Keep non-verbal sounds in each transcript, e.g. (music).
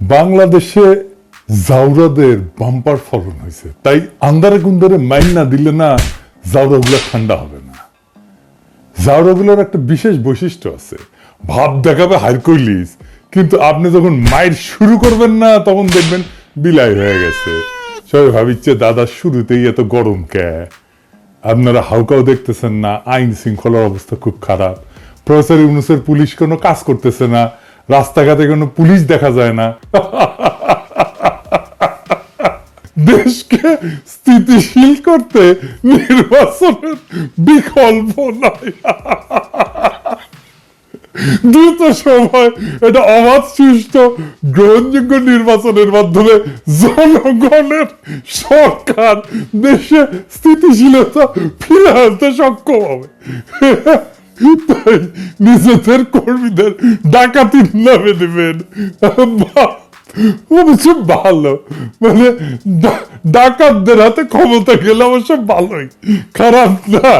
বাংলাদেশে জাউরাদের বাম্পার ফলন হয়েছে। তাই আন্দারে কুন্দারে মাইন না দিলে না জাউরাগুলো ঠান্ডা হবে না। জাউরাগুলোর একটা বিশেষ বৈশিষ্ট্য আছে। ভাব দেখাবে হারকইলিস কিন্তু আপনি যখন মায়ের শুরু করবেন না, তখন দেখবেন বিলাই হয়ে গেছে। সবাই ভাবিচ্ছে, দাদা, শুরুতেই এত গরম কে? আপনারা হাউকাও দেখতেছেন না, আইন শৃঙ্খলার অবস্থা খুব খারাপ। প্রফেসর ইউনুসের পুলিশ কোনো কাজ করতেছে না। রাস্তাঘাটে কোনো পুলিশ দেখা যায় না। দেশকে স্থিতিশীল করতে নির্বাচনের বিকল্প নাই। দ্রুত সময় এটা অবাধ সৃষ্ট গ্রহণযোগ্য নির্বাচনের মাধ্যমে জনগণের সরকার দেশে স্থিতিশীলতা ফিরে আনতে সক্ষম হবে। নিজেদের কর্মীদের ডাকাতির নামে দেবেন। অবশ্য ভালো। মানে ডাকাতদের হাতে ক্ষমতা গেলে অবশ্য ভালোই। খারাপ না।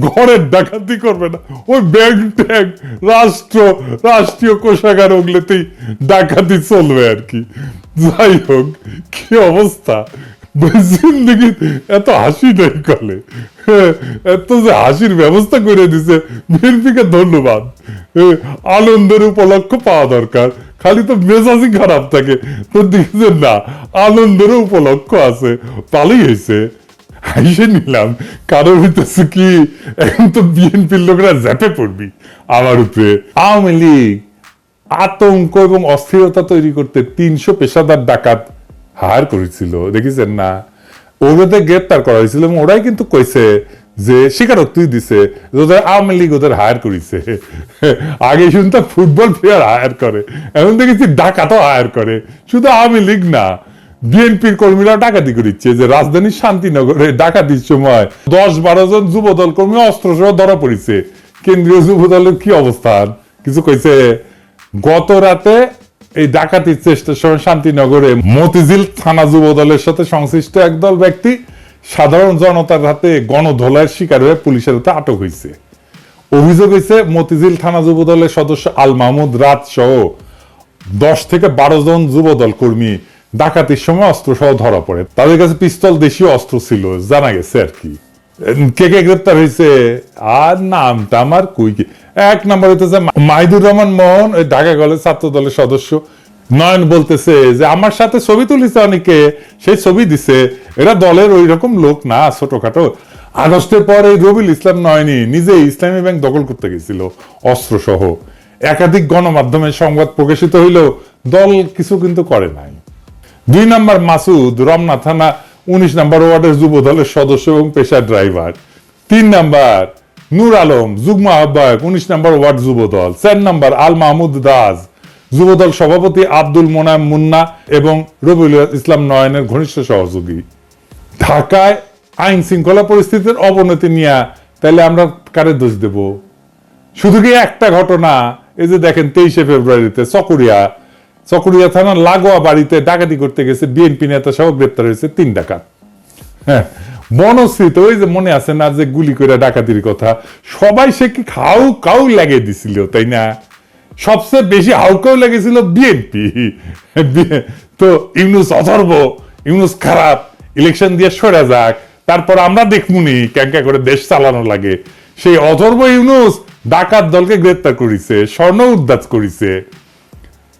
ঘরের ডাকাতি করবে না। ওই ব্যাংক ট্যাঙ্ক রাষ্ট্র, রাষ্ট্রীয় কোষাগার ওগুলোতেই ডাকাতি চলবে আর কি। যাই হোক, কি অবস্থা? জিন্দগি এত হাসি নেই কলে। এত যে হাসির ব্যবস্থা করে দিছে, বিএনপিকে ধন্যবাদ। আনন্দের উপলক্ষ পাওয়া দরকার। খালি তো মেজাজই খারাপ থাকে। তো দেখছেন না, আনন্দের উপলক্ষ আছে। ভালোই হয়েছে হাসে নিলাম। কারোর হইতেছে কি, এখন তো বিএনপির লোকরা জ্যাপে পড়বি। আমার উপরে আওয়ামী লীগ আতঙ্ক এবং অস্থিরতা তৈরি করতে তিনশো পেশাদার ডাকাত হায়ার করেছিল, দেখেছেন না? ওদের গ্রেপ্তার করা হয়েছিল এবং ওরাই কিন্তু কইছে যে স্বীকারোক্তি দিছে ওদের আওয়ামী লীগ ওদের হায়ার করেছে। (laughs) আগে শুনতাম ফুটবল প্লেয়ার হায়ার করে, এখন দেখেছি ডাকাতও হায়ার করে। শুধু আওয়ামী লীগ না, বিএনপির কর্মীরা ডাকাতি করিচ্ছে, যে রাজধানীর শান্তিনগরে ডাকাতির সময় দশ বারো জন যুবদল কর্মী অস্ত্র সহ ধরা পড়েছে। কেন্দ্রীয় যুবদলের কি অবস্থান? কিছু কইছে, গত রাতে এই ডাকাতির চেষ্টার সময় শান্তিনগরে মতিঝিল থানা যুব দলের সাথে সংশ্লিষ্ট একদল ব্যক্তি সাধারণ জনতার হাতে গণধোলার শিকার হয়ে পুলিশের হাতে আটক হয়েছে। অভিযোগ হয়েছে, মতিঝিল থানা যুব দলের সদস্য আল মাহমুদ রাত সহ দশ থেকে বারো জন যুবদল কর্মী ডাকাতির সময় অস্ত্র সহ ধরা পড়ে। তাদের কাছে পিস্তল, দেশীয় অস্ত্র ছিল, জানা গেছে আর কি। কে কে গ্রেপ্তার হয়েছে আর নামটা আমার কুই কি? এক নম্বর হইতেছে মাহিদুর রহমান মোহন, ওই ঢাকা কলেজ ছাত্র দলের সদস্য। নয়ন বলতেছে যে, আমার সাথে ছবি তুলিছে অনেকে সেই ছবি দিছে। এরা দলের ওই রকম লোক না, ছোটখাটো। আগস্টের পর এই রবিউল ইসলাম নয়নি নিজে ইসলামী ব্যাংক দখল করতে গেছিল অস্ত্র সহ একাধিক গণমাধ্যমে সংবাদ প্রকাশিত হইলেও দল কিছু কিন্তু করে নাই। দুই নম্বর মাসুদ, রমনা থানা উনিশ নম্বর ওয়ার্ডের যুব দলের সদস্য এবং পেশার ড্রাইভার। তিন নম্বর, নূর আলম, যুগ্ম আহ্বায়ক, উনিশ নম্বর ওয়ার্ড যুব দল। চার নম্বর, আল মাহমুদ দাস যুবদল সভাপতি আব্দুল মোনাম মুন্না এবং রবিউল ইসলাম নয়নের ঘনিষ্ঠ সহযোগী। ঢাকায় আইন শৃঙ্খলা পরিস্থিতির অবনতি নিয়ে তাহলে আমরা কারে দোষ দেব? শুধু কি একটা ঘটনা? এই যে দেখেন তেইশে ফেব্রুয়ারিতে চকরিয়া চকরিয়া থানার লাগোয়া বাড়িতে ডাকাতি করতে গেছে বিএনপি নেতা সহ গ্রেপ্তার হয়েছে তিন ডাকাত। হ্যাঁ বনশ্রীতে ওই যে মনে আছে না যে গুলি করে ডাকাতির কথা, সবাই সে কি খাউ কাউ লাগিয়ে দিছিল, তাই না? সবচেয়ে বেশি হাউকাও লেগেছিল বিএনপি। তো ইউনুস অথর্ব ইউনুস খারাপ, ইলেকশন দিয়ে সরে যাক, তারপর আমরা দেখমুনি ক্যাঙ্কা করে দেশ চালানো লাগে। সেই অথর্ব ইউনুস ডাকাত দলকে গ্রেপ্তার করেছে, স্বর্ণ উদ্ধার করেছে।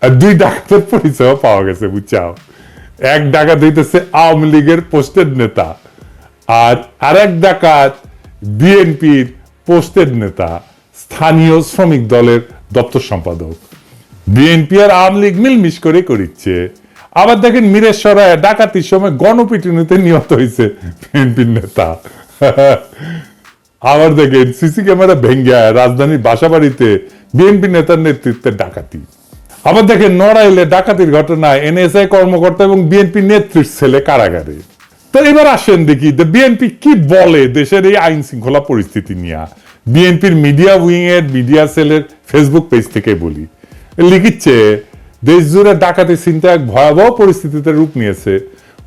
আর দুই ডাকাতের পরিচয় পাওয়া গেছে, বুঝছাও? এক ডাকাত হইতেছে আওয়ামী লীগের পোস্টেড নেতা আর আরেক ডাকাত বিএনপির পোস্টেড নেতা, স্থানীয় শ্রমিক দলের দপ্তর সম্পাদক। বিএনপি আর আওয়ামী লীগ মিলমিশ করে করিচ্ছে। আবার দেখেন মিরেশ্বরায় ডাকাতির সময় গণপিটুনিতে নিহত হয়েছে বিএনপির নেতা। আবার দেখেন সিসি ক্যামেরা ভেঙ্গা রাজধানীর বাসাবাড়িতে বিএনপি নেতার নেতৃত্বে ডাকাতি। আবার দেখেন নড়াইলে ডাকাতির ঘটনায় এনএসআই কর্মকর্তা এবং বিএনপি নেত্রীর ছেলে কারাগারে। তো এবার আসেন দেখি বিএনপি কি বলে দেশের এই আইন শৃঙ্খলা পরিস্থিতি নিয়ে। বিএনপির মিডিয়া উইং এর, মিডিয়া সেলের ফেসবুক পেজ থেকে বলি। লিখিচ্ছে দেশ জুড়ে ডাকাতি চিন্তা এক ভয়াবহ পরিস্থিতিতে রূপ নিয়েছে।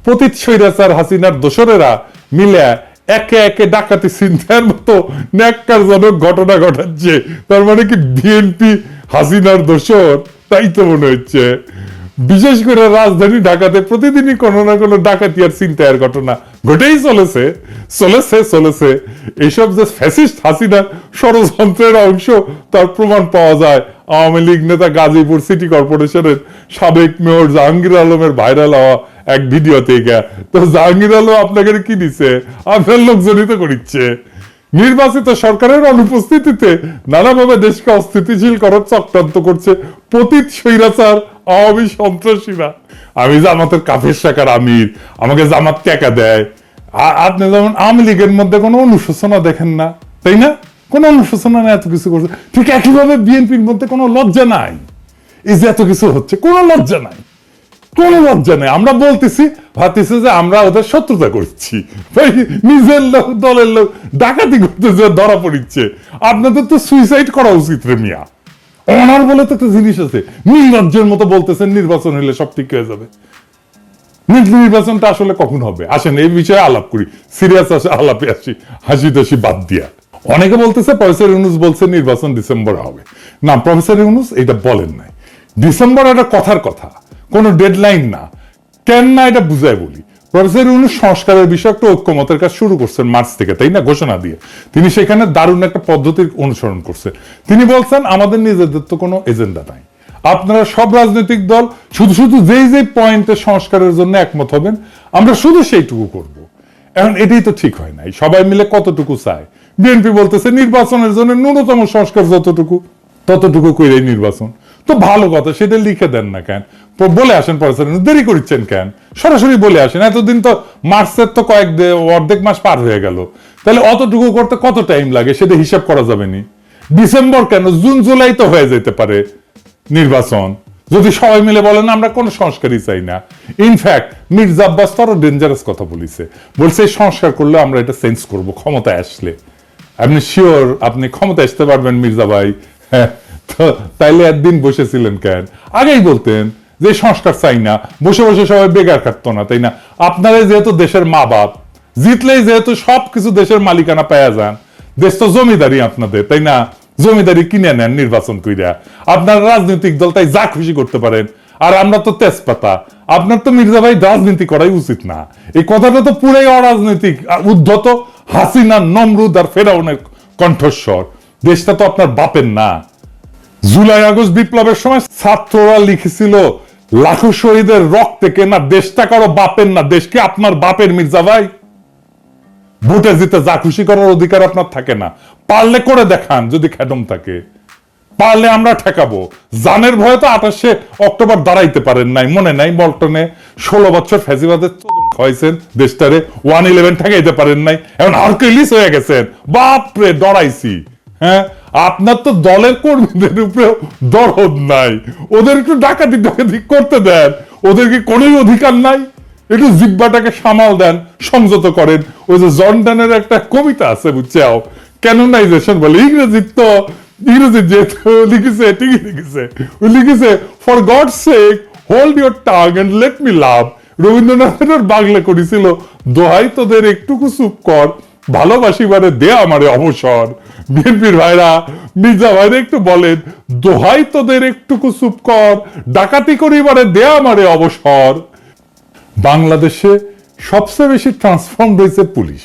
পতিত স্বৈরাচার হাসিনার দোসরেরা মিলে একে একে ডাকাতি চিন্তার মতো ন্যাক্কারজনক ঘটনা ঘটাচ্ছে। তার মানে কি বিএনপি হাসিনার দোষর? তাই তো মনে হচ্ছে। বিশেষ করে রাজধানী ঢাকাতে প্রতিদিনই কোনো না কোনো ডাকাতি আর চিন্তায়ের ঘটনা ঘটেই চলেছে চলেছে চলেছে। এইসব যে ফ্যাসিস্ট হাসিনার ষড়যন্ত্রের অংশ, তার প্রমাণ পাওয়া যায়। আওয়ামী লীগ নেতা গাজীপুর সিটি কর্পোরেশনের সাবেক মেয়র জাহাঙ্গীর আলমের ভাইরাল হওয়া এক ভিডিও থেকে। তো জাহাঙ্গীর আলম আপনাকে কি দিছে? আপনার লোকজনই তো করিচ্ছে। নির্বাচিত সরকারের অনুপস্থিতিতে নানাভাবে দেশকে অস্থিতিশীল করার চক্রান্ত করছে পতিত স্বৈরাচার, আওয়ামী সন্ত্রাসীরা। আমি জামাতের কাফের শাখার আমির, আমাকে জামাত টাকা দেয়? আর আপনি যেমন আওয়ামী লীগের মধ্যে কোনো অনুশোচনা দেখেন না, তাই না? কোনো অনুশোচনা না এত কিছু করছে। ঠিক একইভাবে বিএনপির মধ্যে কোনো লজ্জা নাই। এই যে এত কিছু হচ্ছে, কোনো লজ্জা নাই। কোনো লজ্জা আমরা বলতেছি ভাবতেছি যে আমরা ওদের শত্রুতা করছি। ভাই, নিজের লোক দলের লোক ডাকাতি করতে যে ধরা পড়িচ্ছে। আপনাদের তো সুইসাইড করা উচিত রে মিয়া। অনার বলে তো একটা জিনিস আছে। নির্লজ্জের মতো বলতেছেন নির্বাচন হলে সব ঠিক হয়ে যাবে। নির্বাচনটা আসলে কখন হবে? আসেন এই বিষয়ে আলাপ করি। সিরিয়াস আসে আলাপে আসি। হাসি তাসি বাদ দিয়া। অনেকে বলতেছে প্রফেসর ইউনুস বলছে নির্বাচন ডিসেম্বর হবে। না প্রফেসর ইউনুস এটা বলেন নাই। ডিসেম্বর একটা কথার কথা। কোনো ডেডলাইন না। কেন না এটা বুঝায় বলি? প্রফেসর ইউনুস সংস্কারের বিষয়ে একটা ঐক্যমতের কাজ শুরু করছেন মার্চ থেকে, তাই না? ঘোষণা দিয়ে। তিনি সেখানে দারুণ একটা পদ্ধতির অনুসরণ করছেন তিনি বলছেন, আমাদের নিজেদের তো কোনো এজেন্ডা নাই। আপনারা সব রাজনৈতিক দল, শুধু শুধু যেই যেই পয়েন্টে সংস্কারের জন্য একমত হবেন, আমরা শুধু সেইটুকু করব। এখন এটাই তো ঠিক হয় নাই। সবাই মিলে কতটুকু চায়? বিএনপি বলতেছে, নির্বাচনের জন্য ন্যূনতম সংস্কার যতটুকু, ততটুকু কইরে নির্বাচন। তো ভালো কথা, সেটা লিখে দেন না কেন? বলে আসেন প্রফেসর দেরি করছেন কেন? সরাসরি বলে আসেন এতদিন তো মার্চের তো কয়েক অর্ধেক মাস পার হয়ে গেল। তাহলে অতটুকু করতে কত টাইম লাগে? সেটা হিসাব করা যাবে নি। ডিসেম্বর কেন? জুন জুলাই তো হয়ে যেতে পারে নির্বাচন। যদি সবাই মিলে বলেন আমরা কোনো সংস্কারই চাই না। ইনফ্যাক্ট মির্জা আব্বাস তো আরও ডেঞ্জারাস কথা বলিছে। বলছে সংস্কার করলে আমরা এটা চেঞ্জ করব ক্ষমতায় আসলে। আপনি শিওর আপনি ক্ষমতা আসতে পারবেন মির্জা ভাই? হ্যাঁ, তো তাইলে একদিন বসেছিলেন কেন? আগেই বলতেন যে সংস্কার চাই না, বসে বসে সবাই বেকার খাটতো না, তাই না? আপনারা যেহেতু দেশের মা বাপ, জিতলেই যেহেতু সবকিছু দেশের মালিকানা পাওয়া যান, দেশ তো জমিদারি আপনাদের, তাই না? জমিদারি কিনে নেন নির্বাচন কইরা। আপনার রাজনৈতিক দল তাই যা খুশি করতে পারেন, আর আমরা তো তেজপাতা, আপনার তো মির্জা ভাই রাজনীতি করাই উচিত না। এই কথাটা তো পুরাই অরাজনৈতিক উদ্ধত হাসিনা, নমরুদ আর ফেরাউনের কণ্ঠস্বর। দেশটা তো আপনার বাপের না। জুলাই, আগস্ট বিপ্লবের সময় ছাত্ররা লিখেছিল লাখো শহীদের রক্তে কেনা দেশটা কারও বাপের না, দেশকে আপনার বাপের মির্জা ভাই? ভোটে জিতে যা খুশি করার অধিকার আপনার থাকে না। পারলে করে দেখান যদি খ্যাডম থাকে। পারলে আমরা ঠেকাবো। জানের ভয়ে তো আঠাশে অক্টোবর দাঁড়াইতে পারেন নাই, মনে নাই বল্টনে ষোলো বছর ফেজিবাদের খাওয়াইছেন দেশটারে ওয়ান ইলেভেন ঠেকাইতে পারেন নাই। এখন হারকেলিস হয়ে গেছেন। বাপরে, ডরাইছি। হ্যাঁ? আপনার তো দলের কর্মীদের উপরে দরদ নাই। ওদের একটু ডাকাতি ডাকাতি করতে দেন। ওদের কি কোনোই অধিকার নাই? একটু জিব্বাটাকে সামাল দেন, সংযত করেন। ওই যে জর্ডানের একটা কবিতা আছে, বুঝছাও? ক্যানোনাইজেশন বলে। ইংরেজি তো ইংরেজি যেহেতু লিখেছে, ঠিকই লিখেছে। ও লিখেছে for God sake hold your tongue and let me love রবীন্দ্রনাথের বাংলা করেছিল দোহাই তোদের একটুকু চুপ কর ভালোবাসিবারে দে আমারে অবসর। বিএনপির ভাইরা, মির্জা ভাইরা একটু বলেন, দোহাই তোদের একটুকু চুপ কর, ডাকাতি করিবারে দে আমারে অবসর। বাংলাদেশে সবচেয়ে বেশি ট্রান্সফর্ম হয়েছে পুলিশ,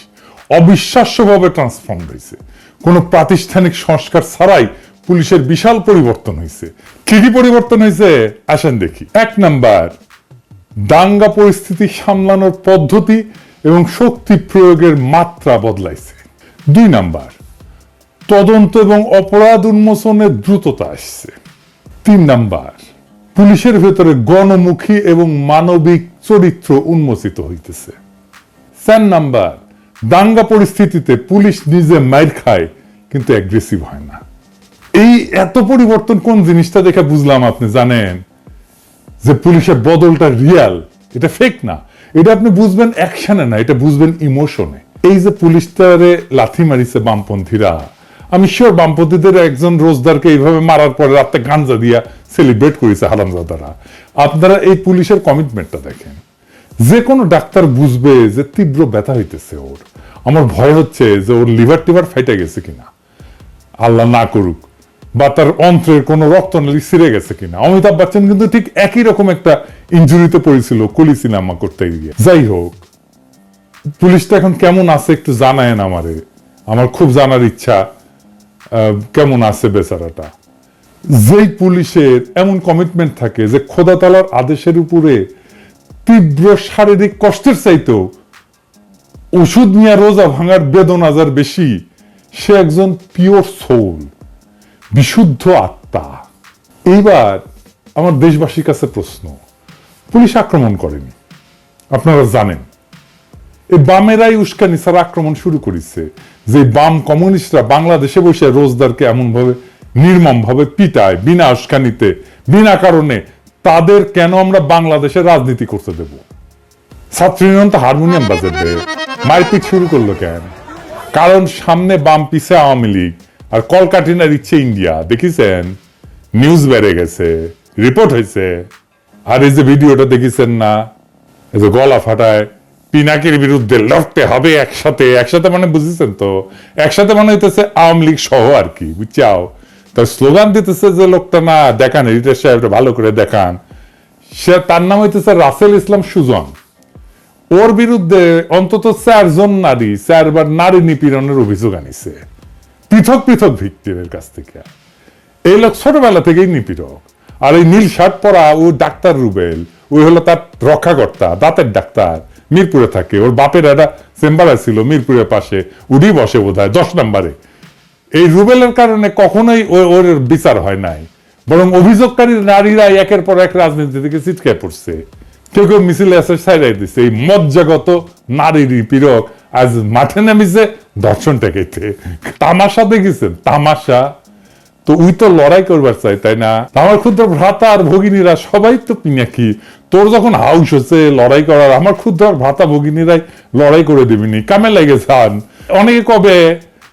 অবিশ্বাস্যভাবে ট্রান্সফর্ম হয়েছে। কোনো প্রাতিষ্ঠানিক সংস্কার ছাড়াই পুলিশের বিশাল পরিবর্তন হয়েছে। কি কি পরিবর্তন হয়েছে? আসেন দেখি। এক নাম্বার, দাঙ্গা পরিস্থিতি সামলানোর পদ্ধতি এবং শক্তি প্রয়োগের মাত্রা বদলাইছে। দুই নাম্বার তদন্ত এবং অপরাধ উন্মোচনের দ্রুততা আসছে। তিন নাম্বার, পুলিশের ভেতরে গণমুখী এবং মানবিক চরিত্র উন্মোচিত হইতেছে। চার নাম্বার, দাঙ্গা পরিস্থিতিতে পুলিশ নিজে মাইর খায়, কিন্তু অ্যাগ্রেসিভ হয় না। এই এত পরিবর্তন কোন জিনিসটা দেখে বুঝলাম আপনি জানেন? যে পুলিশের বদলটা রিয়াল এটা ফেক না। এটা আপনি বুঝবেন অ্যাকশনে না, এটা বুঝবেন ইমোশনে এই যে পুলিশটারে লাথি মারিছে বামপন্থীরা আমি শিওর বামপন্থীদের একজন রোজদারকে এইভাবে মারার পরে রাতে গাঞ্জা দিয়া সেলিব্রেট করেছে হারামজাদারা। আপনারা এই পুলিশের কমিটমেন্টটা দেখেন। যে কোনো ডাক্তার বুঝবে যে তীব্র ব্যথা হইতেছে ওর। আমার ভয় হচ্ছে যে ওর লিভার টিভার ফাইটে গেছে কিনা। আল্লাহ না করুক, বা তার অন্ত্রের কোনো রক্তনালী ছিঁড়ে গেছে কিনা। অমিতাভ বচ্চন কিন্তু ঠিক একই রকম একটা ইঞ্জুরিতে পড়েছিল, কলি সিনেমা করতে গিয়ে। যাই হোক পুলিশটা এখন কেমন আছে একটু জানায়েন আমারে। আমার খুব জানার ইচ্ছা। কেমন আছে বেচারাটা? যেই পুলিশের এমন কমিটমেন্ট থাকে যে খোদা তালার আদেশের উপরে তীব্র শারীরিক কষ্টের চাইতেও ওষুধ নিয়ে রোজা ভাঙার বেদনা যার বেশি, সে একজন পিওর সোল বিশুদ্ধ আত্মা। এইবার আমার দেশবাসীর কাছে প্রশ্ন, পুলিশ আক্রমণ করেনি, আপনারা জানেন। এই বামেরাই উস্কানি ছাড়া আক্রমণ শুরু করেছে। যে বাম কমিউনিস্টরা বাংলাদেশে বসে রোজদারকে এমন ভাবে নির্মম ভাবে পিটায়, বিনা উস্কানিতে, বিনা কারণে, তাদের কেন আমরা বাংলাদেশে রাজনীতি করতে দেব? ছাত্র তো হারমোনিয়াম বাজাবে মারপিট শুরু করল কেন? কারণ সামনে বাম পিছে আওয়ামী লীগ আর কলকাটিনার ইচ্ছে ইন্ডিয়া। দেখিছেন? নিউজ বেড়ে গেছে, রিপোর্ট হয়েছে। আর এই যে ভিডিওটা দেখিছেন না? এই যে গলা ফাটায় পিনাকির বিরুদ্ধে লড়তে হবে একসাথে। একসাথে মানে বুঝেছেন তো? একসাথে মানে হইতেছে আওয়ামী লীগ সহ আর কি, বুঝছাও? তার স্লোগান দিতেছে যে লোকটা না, দেখান, এডিটর সাহেবটা ভালো করে দেখান। সে, তার নাম হইতেছে রাসেল ইসলাম সুজন। ওর বিরুদ্ধে অন্তত চারজন নারী, চারবার নারী নিপীড়নের অভিযোগ আনিছে। পৃথক পৃথক ভিক্টিমের কাছ থেকে। এই লোক ছোটবেলা থেকেই নিপীড়ক। আর এই নীল শার্ট পরা ও ডাক্তার রুবেল, ওই হলো তার রক্ষাকর্তা, দাঁতের ডাক্তার। মিরপুরে থাকে। ওর বাপের একটা চেম্বার ছিল, মিরপুরের পাশে। উডি বসে বোধ হয় দশ নম্বরে। এই রুবেলের কারণে কখনোই ওর বিচার হয় নাই। বরং অভিযোগকারী নারীরা একের পর এক রাজনীতি থেকে ছিটকে পড়ছে। কেউ কেউ মিছিলে এসে সাইডাই দিচ্ছে এই মজ্জাগত নারী পীড়ক আজ মাঠে নামিছে দর্শন টেকেছে তামাশা দেখেছেন? তামাশা। তো উই তো লড়াই করবার চাই, তাই না? আমার ক্ষুদ্র ভ্রাতা আর ভগিনীরা সবাই তো পিনাকি তোর যখন হাউস হচ্ছে লড়াই করার, আমার ক্ষুদ্র ভ্রাতা ভগিনীরাই লড়াই করে দিবিনি কামে লেগে যান। অনেকে কবে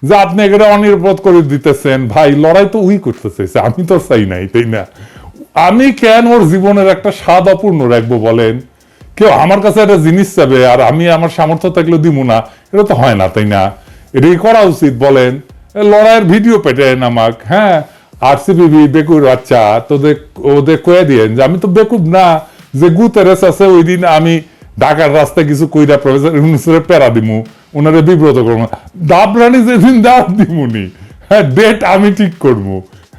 যে আপনি এগুলো অনিরাপদ করে দিতেছেন, ভাই, লড়াই তো উই করতে চাইছে, আমি তো চাই নাই তাই না? আমি কেন ওর জীবনের একটা স্বাদ অপূর্ণ রাখব বলেন? কেউ আমার কাছে একটা জিনিস চাবে আর আমি আমার সামর্থ্য থাকলে দিব না? এটা তো হয় না, তাই না? এটাই করা উচিত বলেন। লড়াইয়ের ভিডিও পেটেন আমাক হ্যাঁ? আরসিবিবি বেকুর বাচ্চা তোদের, ওদের কয়ে দিয়েন যে আমি তো বেকুব না, যে গুতেরেস আছে ওই দিন আমি ঢাকার রাস্তায় কিছু কইরা প্রফেসর পেরা দিমু ওনারে বিব্রত করব দাবরানি যেদিন দাব দিমুনি হ্যাঁ ডেট আমি ঠিক করব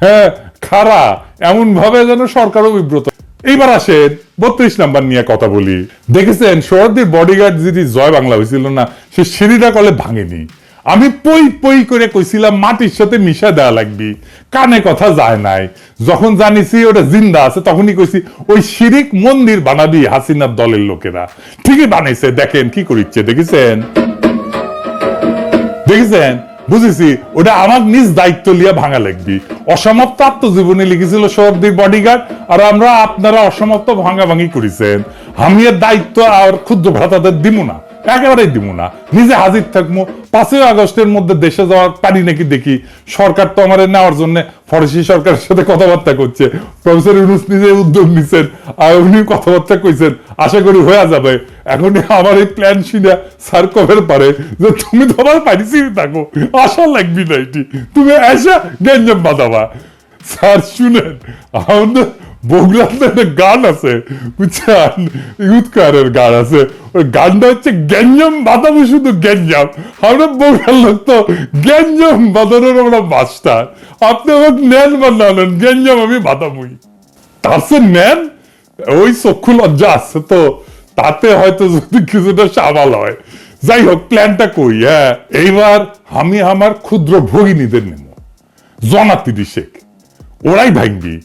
হ্যাঁ খারা এমন ভাবে যেন সরকারও বিব্রত। এইবার আসেন, বত্রিশ নাম্বার নিয়ে কথা বলি। দেখেছেন শহরদের বডিগার্ড যদি জয় বাংলা হয়েছিল না, সে সিঁড়িটা কলে ভাঙেনি। আমি পই পই করে কইছিলাম, মাটির সাথে মিশা দেওয়া লাগবি। কানে কথা যায় নাই। যখন জানিছি ওটা জিন্দা আছে, তখনই কইছি, ওই শিরিক মন্দির বানাবি হাসিনার দলের লোকেরা। ঠিকই বানাইছে, দেখেন কি করিচ্ছে, দেখেছেন? দেখেছেন? বুঝেছি, ওটা আমার নিজ দায়িত্ব লিয়া ভাঙা লাগবি। অসমাপ্ত আত্মজীবনী লিখেছিল সর্দির বডিগার্ড আর আমরা আপনারা অসমাপ্ত ভাঙা ভাঙি করেছেন। আমি এর দায়িত্ব আর ক্ষুদ্র ভ্রাতাদের দিমু না। একেবারেই দিব না। নিজে হাজির থাকব পাঁচই আগস্টের মধ্যে দেশে যাওয়ার পারি নাকি দেখি। সরকার তো আমার নেওয়ার জন্য ফরাসি সরকারের সাথে কথাবার্তা করছে। প্রফেসর ইউনুস নিজে উদ্যোগ নিছেন আর উনি কথাবার্তা কইছেন। আশা করি হয়ে যাবে। এখন আমার এই প্ল্যান শুনে স্যার কবের পারে যে তুমি তো আমার পারিছি থাকো। আশা লাগবি না এটি। তুমি এসে গেঞ্জাম বাঁধাবা। স্যার শুনেন, আমাদের বগুড়াতে একটা গান আছে, বুঝছেন? ইউথকারের গান আছে। ওই গানটা হচ্ছে গ্যাঞ্জাম বাঁধাবো শুধু গ্যাঞ্জাম। আমরা বগুড়ার লোক তো, গ্যাঞ্জাম বাঁধানোর আমরা মাস্টার। আপনি নেন বা না নেন, গ্যাঞ্জাম আমি বাঁধাবই তার সে নেন, ওই চক্ষু লজ্জা আছে তো। তাতে হয়তো যদি কিছুটা সামাল হয়। যাই হোক, প্ল্যানটা কই হ্যাঁ? এইবার আমি আমার ক্ষুদ্র ভগিনীদের নেব। জনা তিরিশেক ওরাই ভাঙবি।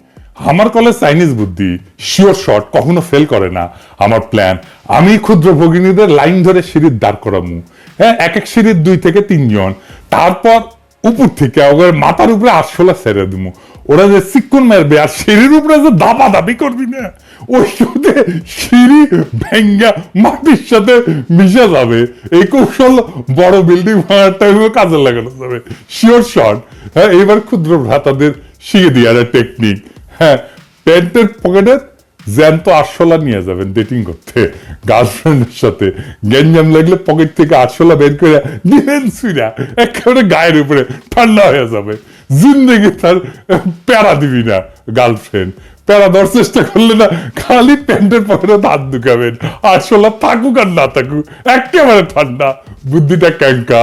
আমার কলে চাইনিজ বুদ্ধি। শিওর শট কখনো ফেল করে না। আমার প্ল্যান আমি ক্ষুদ্র ভগিনীদের লাইন ধরে সিঁড়ির দাঁড় করামু। হ্যাঁ এক এক সিঁড়ির দুই থেকে তিনজন। তারপর উপর থেকে ওদের মাথার উপরে আটশোলা ছেড়ে দিমু। ওরা যে চিকুন মারবে আর সিঁড়ির উপরে যে দাবা দাবি করবি না, ওই সাথে সিঁড়ি ভেঙ্গা মাটির সাথে মিশে যাবে। এই কৌশল বড় বিল্ডিং ভাঙার টাইমে কাজে লাগানো যাবে। শিওর শট হ্যাঁ এবার ক্ষুদ্র ভ্রাতাদের শিখে দিয়ে টেকনিক হ্যাঁ প্যান্টের পকেটে জ্যান্ত আরশোলা নিয়ে যাবেন ডেটিং করতে গার্লফ্রেন্ডের সাথে। গ্যাঞ্জাম লাগলে পকেট থেকে আরশোলা বের করে দিলেন সুইরা, একেবারে গায়ের উপরে, ঠান্ডা হয়ে যাবে। জিন্দগি তার প্যারা দিবি না গার্লফ্রেন্ড প্যারা দেওয়ার চেষ্টা করলে না, খালি প্যান্টের পকেটে হাত ঢুকাবেন। আরশোলা থাকুক আর না থাকুক, একেবারে ঠান্ডা। বুদ্ধিটা ক্যাঙ্কা।